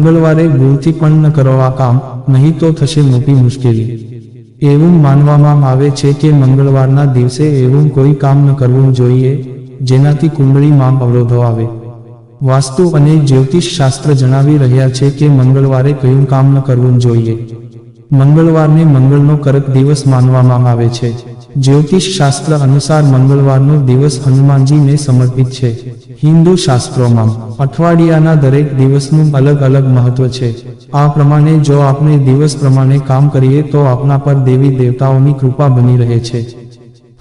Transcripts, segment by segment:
મંગળવારે ભૂલથી પણ ન કરો કામ, નહીં તો થશે મોટી મુશ્કેલી. એવું માનવામાં આવે છે કે મંગળવારના દિવસે એવું કોઈ કામ ન કરવું જોઈએ, જેનાથી કુંડળીમાં અવરોધો આવે. વાસ્તુ અને જ્યોતિષ શાસ્ત્ર જણાવી રહ્યા છે કે મંગળવારે કયું કામ ન કરવું જોઈએ. મંગળવારને મંગળનો કરક દિવસ માનવામાં આવે છે. જ્યોતિષ શાસ્ત્ર અનુસાર મંગળવારનો દિવસ હનુમાનજીને સમર્પિત છે. હિન્દુ શાસ્ત્રોમાં અઠવાડિયાના દરેક દિવસનું અલગ અલગ મહત્વ છે. આ પ્રમાણે જો આપણે દિવસ પ્રમાણે કામ કરીએ તો આપણા પર દેવી દેવતાઓની કૃપા બની રહે છે.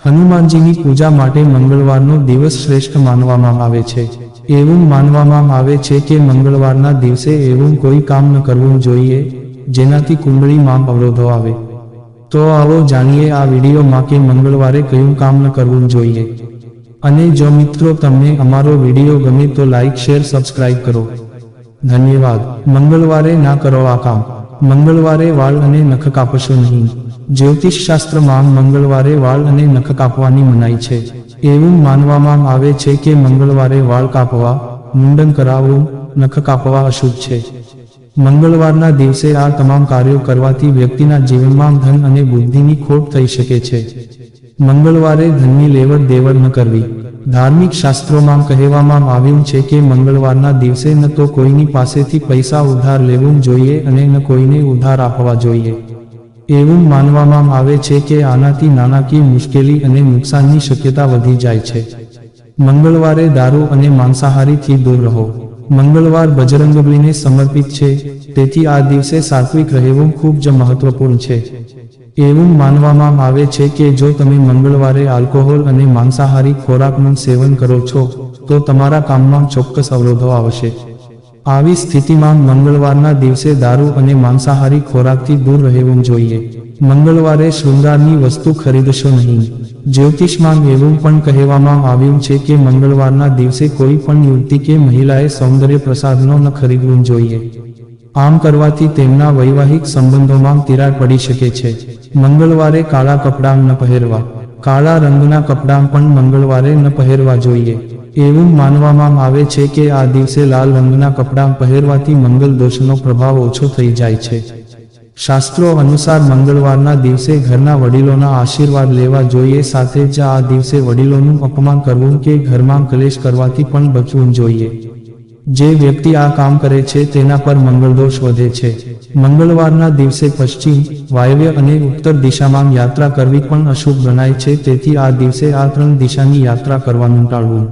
હનુમાનજીની પૂજા માટે મંગળવારનો દિવસ શ્રેષ્ઠ માનવામાં આવે છે. એવું માનવામાં આવે છે કે મંગળવારના દિવસે એવું કોઈ કામ ન કરવું જોઈએ. જેનાથી કુંડળીમાં અવરોધો આવે. તો આવો જાણીએ આ વિડીયોમાં કે મંગળવારે કયું કામ ન કરવું જોઈએ. અને જો મિત્રો તમને અમારો વીડિયો ગમે તો લાઇક શેર સબસ્ક્રાઇબ કરો. ધન્યવાદ. મંગળવારે ના કરો આ કામ. મંગળવારે વાળ અને નખ કાપશો નહીં. જ્યોતિષ શાસ્ત્રમાં મંગળવારે વાળ અને નખ કાપવાની મનાઈ છે. એવું માનવામાં આવે છે કે મંગળવારે વાળ કાપવા, મુંડન કરાવવું, નખ કાપવા અશુભ છે. મંગળવારના દિવસે આ તમામ કાર્યો કરવાથી વ્યક્તિના જીવનમાં ધન અને બુદ્ધિની ખોટ થઈ શકે છે. મંગળવારે ધનની લેવડ દેવડ ન કરવી. ધાર્મિક શાસ્ત્રોમાં કહેવામાં આવ્યું છે કે મંગળવારના દિવસે ન તો કોઈની પાસેથી પૈસા ઉધાર લેવું જોઈએ અને ન કોઈને ઉધાર આપવા જોઈએ. એવું માનવામાં આવે છે કે આનાથી નાણાકીય મુશ્કેલી અને નુકસાનની શક્યતા વધી જાય છે. મંગળવારે દારૂ અને માંસાહારીથી દૂર રહો. મંગળવાર બજરંગબલીને સમર્પિત છે. તેથી આ દિવસે સાત્વિક રહેવું ખૂબ જ મહત્વપૂર્ણ છે. એવું માનવામાં આવે છે કે જો તમે મંગળવારે આલ્કોહોલ અને માંસાહારી ખોરાકનું સેવન કરો છો, તો તમારા કામમાં ચોક્કસ અવરોધો આવશે. આવી સ્થિતિમાં મંગળવારના દિવસે દારૂ અને માંસાહારી ખોરાકથી દૂર રહેવું જોઈએ. મંગળવારે શૃંગારની વસ્તુ ખરીદશો નહીં. જ્યોતિષમાં એવું પણ કહેવામાં આવ્યું છે કે મંગળવારના દિવસે કોઈ પણ યુવતી કે મહિલાએ સૌંદર્ય પ્રસાદનો ન ખરીદવું જોઈએ. આમ કરવાથી તેમના વૈવાહિક સંબંધોમાં તિરાડ પડી શકે છે. મંગળવારે કાળા કપડાં ન પહેરવા. કાળા રંગના કપડાં પણ મંગળવારે ન પહેરવા જોઈએ. એવું માનવામાં આવે છે કે આ દિવસે લાલ રંગના કપડાં પહેરવાથી મંગલ દોષનો પ્રભાવ ઓછો થઈ જાય છે. શાસ્ત્રો અનુસાર મંગળવારના દિવસે ઘરના વડીલોના આશીર્વાદ લેવા જોઈએ, સાથે જ આ દિવસે વડીલોનું અપમાન કરવું કે ઘરમાં કલેશ કરવાથી પણ બચવું જોઈએ. જે વ્યક્તિ આ કામ કરે છે, તેના પર મંગળદોષ વધે છે. મંગળવારના દિવસે પશ્ચિમ, વાયવ્ય અને ઉત્તર દિશામાં યાત્રા કરવી પણ અશુભ ગણાય છે, તેથી આ દિવસે આ ત્રણ દિશાની યાત્રા કરવાનું ટાળવું.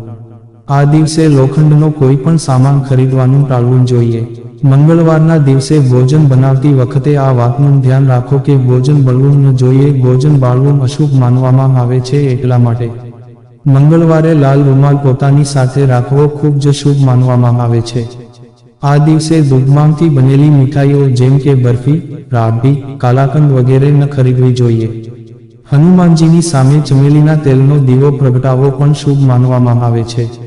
આ દિવસે લોખંડનો કોઈ પણ સામાન ખરીદવાનું ટાળવું જોઈએ. મંગળવારના દિવસે ભોજન બનાવતી વખતે આ વાતનું ધ્યાન રાખો કે ભોજન બળવું ન જોઈએ, ભોજન બાળવું અશુભ માનવામાં આવે છે એટલા માટે. મંગળવારે લાલ રૂમાલ પોતાની સાથે રાખવો ખૂબ જ શુભ માનવામાં આવે છે. આ દિવસે દૂધમાંથી બનેલી મીઠાઈઓ જેમ કે બરફી રાબડી કાલાકંદ વગેરે ન ખરીદવી જોઈએ. હનુમાનજીની સામે ચમેલીના તેલનો દીવો પ્રગટાવવો પણ શુભ માનવામાં આવે છે.